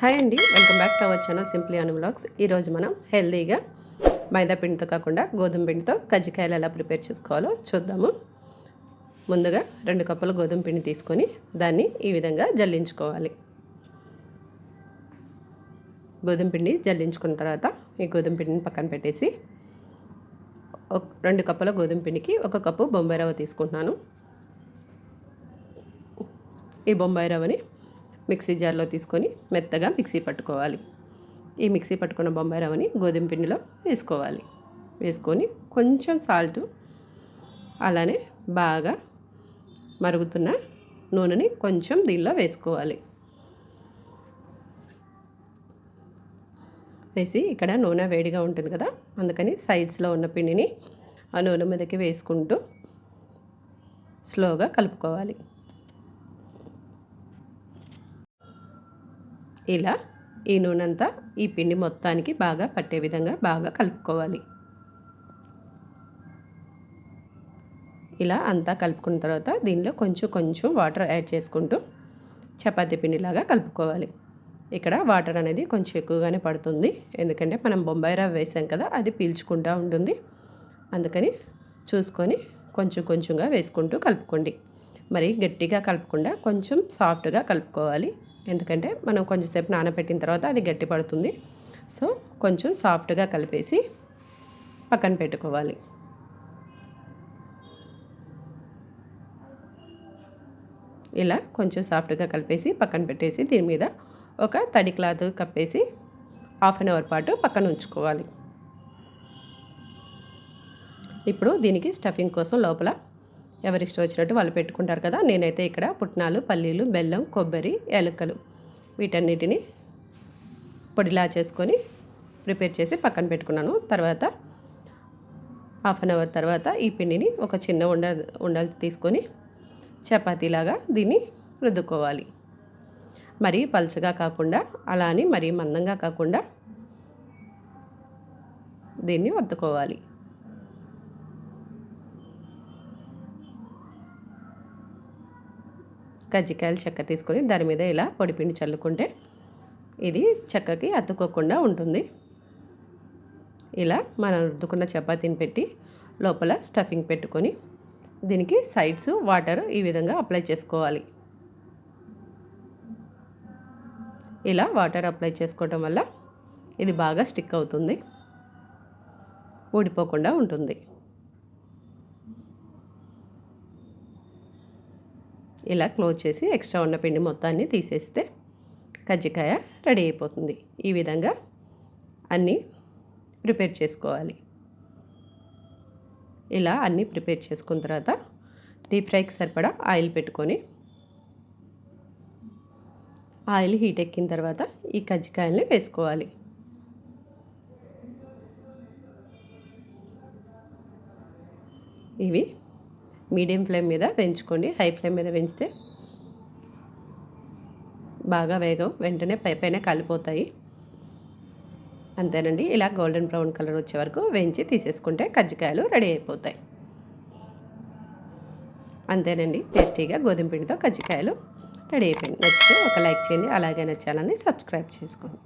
Hi అండి welcome back to our channel simply Anu blogs ఈరోజు మనం హెల్తీగా మైదా పిండితో కాకుండా గోధుమ పిండితో కజ్జికాయలు ఎలా ప్రిపేర్ చేసుకోవాలో చూద్దాము. ముందుగా రెండు కప్పుల గోధుమ పిండి తీసుకొని దాన్ని ఈ విధంగా జల్లించుకోవాలి. గోధుమ పిండి జల్లించుకున్న తర్వాత ఈ గోధుమ పిండిని పక్కన పెట్టేసి రెండు కప్పుల గోధుమ పిండికి ఒక కప్పు బొంబాయి రవ్వ తీసుకుంటున్నాను. ఈ బొంబాయి రవ్వని మిక్సీ జార్లో తీసుకొని మెత్తగా మిక్సీ పట్టుకోవాలి. ఈ మిక్సీ పట్టుకున్న బొంబాయి రవ్వని గోధుమ పిండిలో వేసుకోవాలి. వేసుకొని కొంచెం సాల్ట్ అలానే బాగా మరుగుతున్న నూనెని కొంచెం దీనిలో వేసుకోవాలి. వేసి ఇక్కడ నూనె వేడిగా ఉంటుంది కదా అందుకని సైడ్స్లో ఉన్న పిండిని ఆ నూనె మీదకి వేసుకుంటూ స్లోగా కలుపుకోవాలి. ఇలా ఈ నూనె అంతా ఈ పిండి మొత్తానికి బాగా పట్టే విధంగా బాగా కలుపుకోవాలి. ఇలా అంతా కలుపుకున్న తర్వాత దీనిలో కొంచెం కొంచెం వాటర్ యాడ్ చేసుకుంటూ చపాతీ పిండిలాగా కలుపుకోవాలి. ఇక్కడ వాటర్ అనేది కొంచెం ఎక్కువగానే పడుతుంది. ఎందుకంటే మనం బొంబాయి రవ్వ వేసాం కదా అది పీల్చుకుంటూ ఉంటుంది. అందుకని చూసుకొని కొంచెం కొంచెంగా వేసుకుంటూ కలుపుకోండి. మరి గట్టిగా కలపకుండా కొంచెం సాఫ్ట్గా కలుపుకోవాలి. ఎందుకంటే మనం కొంచెంసేపు నానబెట్టిన తర్వాత అది గట్టి పడుతుంది సో కొంచెం సాఫ్ట్గా కలిపేసి పక్కన పెట్టుకోవాలి. ఇలా కొంచెం సాఫ్ట్గా కలిపేసి పక్కన పెట్టేసి దీని మీద ఒక తడి క్లాత్ కప్పేసి హాఫ్ అన్ అవర్ పాటు పక్కన ఉంచుకోవాలి. ఇప్పుడు దీనికి స్టఫింగ్ కోసం లోపల ఎవరిష్టం వచ్చినట్టు వాళ్ళు పెట్టుకుంటారు కదా. నేనైతే ఇక్కడ పుట్నాలు పల్లీలు బెల్లం కొబ్బరి ఎలుకలు వీటన్నిటిని పొడిలా చేసుకొని ప్రిపేర్ చేసి పక్కన పెట్టుకున్నాను. తర్వాత హాఫ్ అన్ అవర్ తర్వాత ఈ పిండిని ఒక చిన్న ఉండ ఉండలు తీసుకొని చపాతీలాగా దీన్ని రుద్దుకోవాలి. మరీ పలుచగా కాకుండా అలా అని మరీ మందంగా కాకుండా దీన్ని వద్దుకోవాలి కజ్జికాయలు చెక్క తీసుకొని దాని మీద ఇలా పొడిపిండి చల్లుకుంటే ఇది చెక్కకి అతుక్కోకుండా ఉంటుంది. ఇలా మనం రుద్దుకున్న చపాతీని పెట్టి లోపల స్టఫింగ్ పెట్టుకొని దీనికి సైడ్స్ వాటర్ ఈ విధంగా అప్లై చేసుకోవాలి. ఇలా వాటర్ అప్లై చేసుకోవటం వల్ల ఇది బాగా స్టిక్ అవుతుంది ఊడిపోకుండా ఉంటుంది. ఇలా క్లోజ్ చేసి ఎక్స్ట్రా ఉన్న పిండి మొత్తాన్ని తీసేస్తే కజ్జికాయ రెడీ అయిపోతుంది. ఈ విధంగా అన్నీ ప్రిపేర్ చేసుకోవాలి. ఇలా అన్నీ ప్రిపేర్ చేసుకున్న తర్వాత డీప్ ఫ్రైకి సరిపడా ఆయిల్ పెట్టుకొని ఆయిల్ హీట్ ఎక్కిన తర్వాత ఈ కజ్జికాయల్ని వేసుకోవాలి. ఇవి మీడియం ఫ్లేమ్ మీద పెంచుకోండి హై ఫ్లేమ్ మీద పెంచితే బాగా వేగం. వెంటనే పై పైన కాలిపోతాయి. అంతేనండి. ఇలా గోల్డెన్ బ్రౌన్ కలర్ వచ్చే వరకు వేయించి తీసేసుకుంటే కజ్జికాయలు రెడీ అయిపోతాయి. అంతేనండి. టేస్టీగా గోధుమ పిండితో కజ్జికాయలు రెడీ అయిపోయింది. నచ్చితే ఒక లైక్ చేయండి. అలాగే నచ్చాలని సబ్స్క్రైబ్ చేసుకోండి.